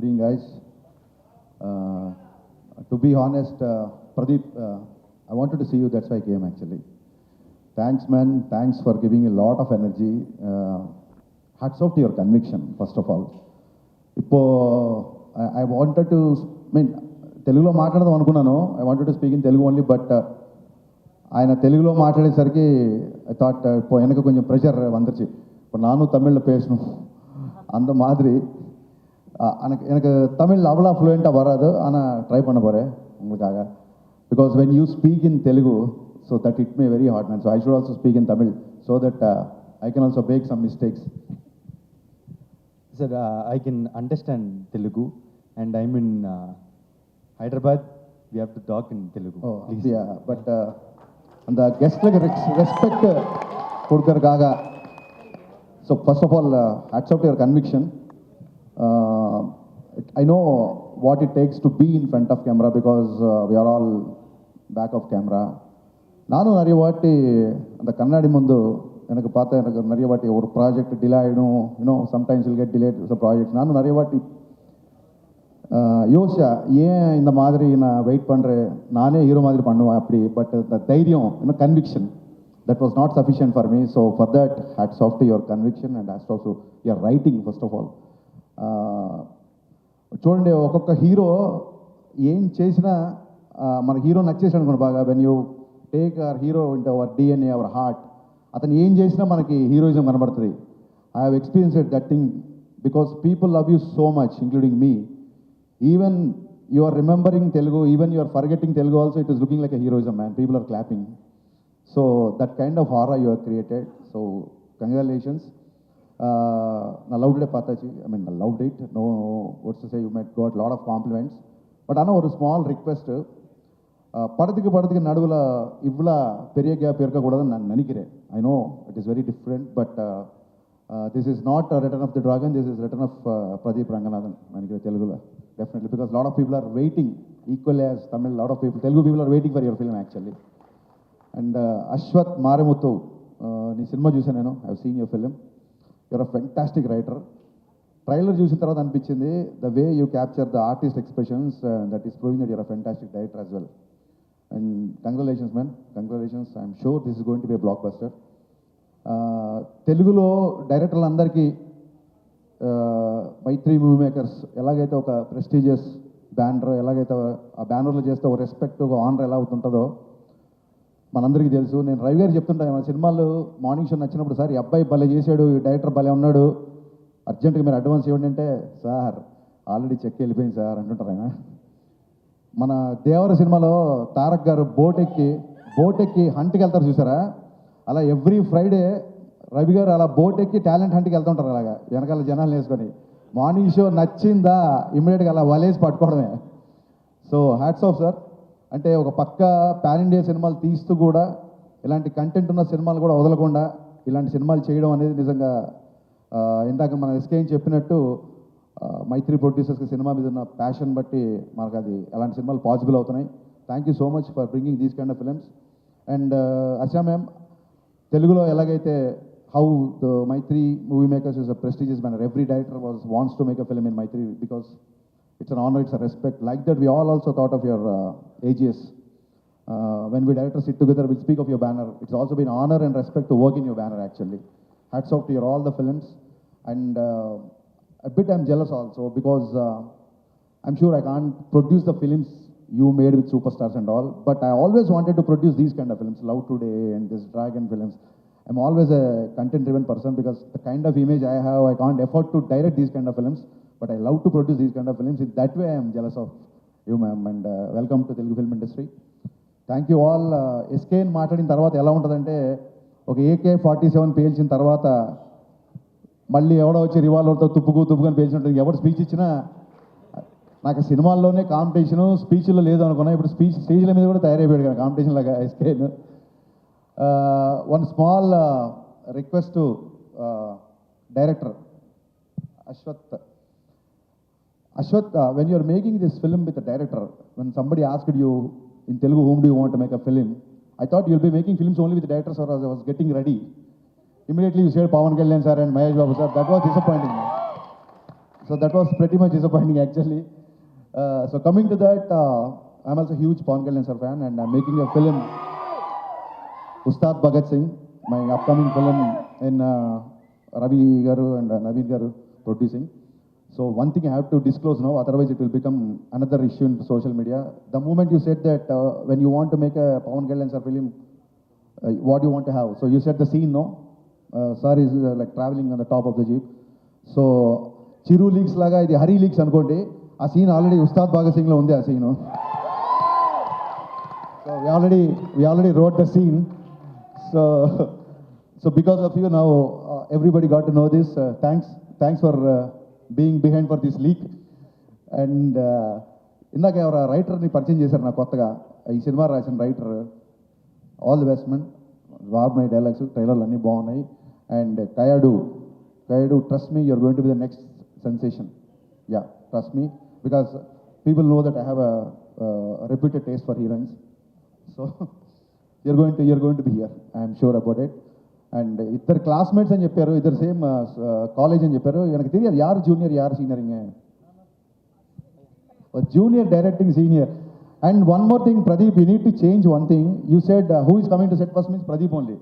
Good evening, guys. Uh, to be honest, uh, Pradeep, uh, I wanted to see you, that's why I came actually. Thanks, man. Thanks for giving a lot of energy. Uh, hats off to your conviction, first of all. இப்போ I wanted to mean తెలుగులో మాట్లాడదాం అనుకున్నాను I wanted to speak in Telugu only but ఆయన తెలుగులో మాట్లాడేసరికి I thought இப்போ எனக்கு கொஞ்சம் pressure வந்துருச்சு இப்போ நானும் தமிழில் பேசணும் அந்த மாதிரி அஹ், எனக்கு எனக்கு தமிழ் அவ்வளோ ஃப்ளூயண்ட்டாக வராது ஆனால் ட்ரை பண்ண போகிறேன் உங்களுக்காக because when you speak in Telugu so that it may very hard man so I should also speak in Tamil so that I can also make some mistakes Sir, uh, I can understand Telugu and I'm in uh, Hyderabad. We have to talk in Telugu. O please. அப்படியா but அந்த கெஸ்ட்லுக்கு respect கொடுக்கறதுக்காக so first of all hats out your I know what it takes to be in front of camera because uh, we are all back of camera நானும் நிறைய வாட்டி அந்த கண்ணாடி முந்து எனக்கு பார்த்தா எனக்கு நிறைய வாட்டி ஒரு ப்ராஜெக்ட் டிலே ஆகிடும் இன்னும் sometimes will get delayed project நானும் நிறைய வாட்டி uh, யோசிச்சா ஏன் இந்த மாதிரி நான் வெயிட் பண்ணுறேன் நானே ஹீரோ மாதிரி பண்ணுவேன் அப்படி. பட் இந்த தைரியம் இன்னும் conviction that was not sufficient for me so for that hats off to your conviction and hats off to your writing first of all చూడండి ఒక్కొక్క హీరో ఏం చేసినా మన హీరో నచ్చేసి అనుకోండి బాగా when you take our hero అంటే our DNA our heart అతను ఏం చేసినా మనకి హీరోయిజం కనబడుతుంది. I have experience at that thing because people love you so much including me even you are remembering Telugu even you are forgetting Telugu also it is looking like a heroism man people are clapping so that kind of aura you are created so congratulations Uh, I loved it, Pataji. I mean, I loved it. No, what's to say, you might got a lot of compliments. But I know ஒரு small request படத்துக்கு படத்துக்கு நடுவில் இவ்வளோ பெரிய gap இருக்கக்கூடாதுன்னு நான் நினைக்கிறேன் I know it is very different but this is not return of the dragon this is return of Pradeep Ranganathan நினைக்கிறேன் தெலுங்குல definitely because lot of people are waiting equally as Tamil lot of people Telugu people are waiting for your film actually and Ashwath Marimuthu నీ cinema చూసాను నేను I seen your film your a fantastic writer trailer చూసిన తర్వాత అనిపించింది the way you capture the artist expressions that is proving that your a fantastic director as well and congratulations man congratulations I'm sure this is going to be blockbuster తెలుగులో డైరెక్టర్లు అందరికీ uh, Mythri movie Makers ఎలాగైతే ఒక prestigious banner ఎలాగైతే ఆ బ్యానర్లో చేస్తే ఒక రెస్పెక్ట్ ఒక ఆనర్ ఎలా అవుతుంటుందో మనందరికీ తెలుసు. నేను రవి గారు చెప్తుంటాను మన సినిమాలు మార్నింగ్ షో నచ్చినప్పుడు సార్ ఈ అబ్బాయి భలే చేశాడు ఈ డైరెక్టర్ భలే ఉన్నాడు అర్జెంటుగా మీరు అడ్వాన్స్ ఇవ్వండి అంటే సార్ ఆల్రెడీ చెక్ వెళ్ళిపోయింది సార్ అంటుంటారు ఆయన. మన దేవర సినిమాలో తారక్ గారు బోట్ ఎక్కి బోట్ ఎక్కి హంట్కి వెళ్తారు చూసారా? అలా ఎవ్రీ ఫ్రైడే రవి గారు అలా బోట్ ఎక్కి టాలెంట్ హంట్కి వెళ్తుంటారు అలాగా వెనకాల జనాలు వేసుకొని. మార్నింగ్ షో నచ్చిందా? ఇమ్మీడియట్గా అలా వలేసి పట్టుకోవడమే. సో హ్యాట్స్ ఆఫ్ సార్ అంటే ఒక పక్క పాన్ ఇండియా సినిమాలు తీస్తూ కూడా ఇలాంటి కంటెంట్ ఉన్న సినిమాలు కూడా వదలకుండా ఇలాంటి సినిమాలు చేయడం అనేది నిజంగా ఇందాక మన ఎస్కేం చెప్పినట్టు మైత్రి ప్రొడ్యూసర్స్కి సినిమా మీద ఉన్న ప్యాషన్ బట్టి మనకు అది అలాంటి సినిమాలు పాసిబుల్ అవుతున్నాయి. Thank you so much for bringing these kind of films and Arsha ma'am తెలుగులో ఎలాగైతే how the Mythri movie makers is a prestigious banner every director was wants to make a film in Mythri because it's an honor, it's a respect. Like that, we all also thought of your uh, AGS. Uh, when we directors sit together, we'll speak of your banner. It's also been honor and respect to work in your banner, actually. Hats off to your all the films. And uh, a bit I'm jealous also because uh, I'm sure I can't produce the films you made with superstars and all. But I always wanted to produce these kind of films, Love Today and this Dragon films. I'm always a content-driven person because the kind of image I have, I can't afford to direct these kind of films. But I love to produce these kind of films in that way I'm jealous of you ma'am and welcome to Telugu film industry thank you all SKN మాట్లాడిన తర్వాత ఎలా ఉంటుందంటే ఒక AK forty seven పేల్చిన తర్వాత మళ్ళీ ఎవడో వచ్చి రివాల్వర్తో తుప్పుకు తుప్పుకొని పేల్చినట్టు ఎవరు స్పీచ్ ఇచ్చినా నాకు సినిమాల్లోనే కాంపిటీషను స్పీచ్లో లేదు అనుకున్నా. ఇప్పుడు స్పీచ్ స్టేజ్ల మీద కూడా తయారైపోయాడు కదా కాంపిటీషన్ లాగా SKN one small request director Ashwath Ashwath, uh, when you are making this film with a director, when somebody asked you in Telugu, whom do you want to make a film? I thought you'll be making films only with directors or as I was getting ready. Immediately you said Pawan Kalyan sir and Mahesh Babu sir. That was disappointing. So that was pretty much disappointing actually. Uh, so coming to that, uh, I'm also a huge Pawan Kalyan sir fan and I'm making a film, Ustad Bhagat Singh, my upcoming film in uh, Ravi Garu and uh, Naveen Garu producing. So one thing I have to disclose now, otherwise it will become another issue in social media. The moment you said that uh, when you want to make a Pawan Kalyan sir film, uh, what do you want to have? So you said the scene, no? Uh, sir is uh, like traveling on the top of the jeep. so Chiru leaks లాగా ఇది Hari leaks అనుకోండి ఆ scene already Ustaad Bhagat సింగ్లో ఉంది ఆ scene so we already we already wrote the scene so so because of you now everybody got to know this thanks thanks for being behind for this leak and ఇందాక ఎవరు రైటర్ని పరిచయం చేశారు నాకు కొత్తగా. ఈ సినిమా రాసిన writer all the best man బాగున్నాయి డైలాగ్స్ ట్రైలర్లు అన్నీ బాగున్నాయి. And Kayadu Kayadu trust me you're going to be the next sensation yeah trust me because people know that I have a reputed taste for heroines so you're going to you're going to be here I'm sure about it and ఇద్దరు classmates అని చెప్పారు ఇద్దరు same college అని చెప్పారు எனக்கு తెలియదు యారు junior యారు సీనియర్ ఇంగే junior directing senior. And one more thing, Pradeep, you need to change one thing. You said uh, who is coming to set first means Pradeep only.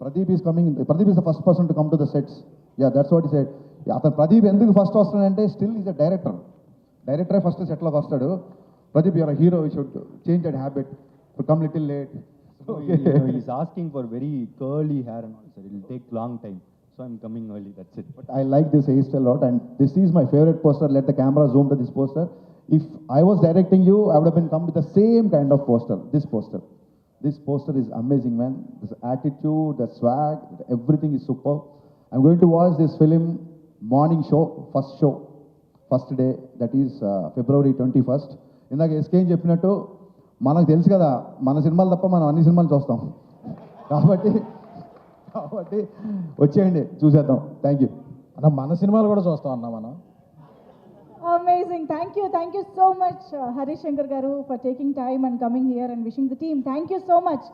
Pradeep is coming, Pradeep is the first person to come to the sets. Yeah, that's what he said. Yeah, అతను ప్రదీప్ ఎందుకు first వస్తాడంటే still is a director డైరెక్టరే first సెట్లోకి వస్తాడు Pradeep your hero should change that habit come little late So, you know, he's asking for very curly hair and all, sir. It will take long time. So I'm coming early, that's it. But I like this hairstyle a lot, and this is my favorite poster. Let the camera zoom to this poster. If I was directing you, I would have been come with the same kind of poster. This poster. This poster is amazing, man. This attitude, the swag, everything is super. I'm going to watch this film morning show, first show, first day. That is uh, February 21st. ఇందాక ఎస్కేం చెప్పినట్టు మనకు తెలుసు కదా మన సినిమాలు తప్ప మనం అన్ని సినిమాలు చూస్తాం కాబట్టి కాబట్టి వచ్చేయండి చూసేద్దాం థ్యాంక్ యూ అన్న మన సినిమాలు కూడా చూస్తాం అన్న మనం Amazing. Thank you. Thank you so much, uh, Harish Shankar Garu, for taking time and coming here and wishing the team. Thank you so much.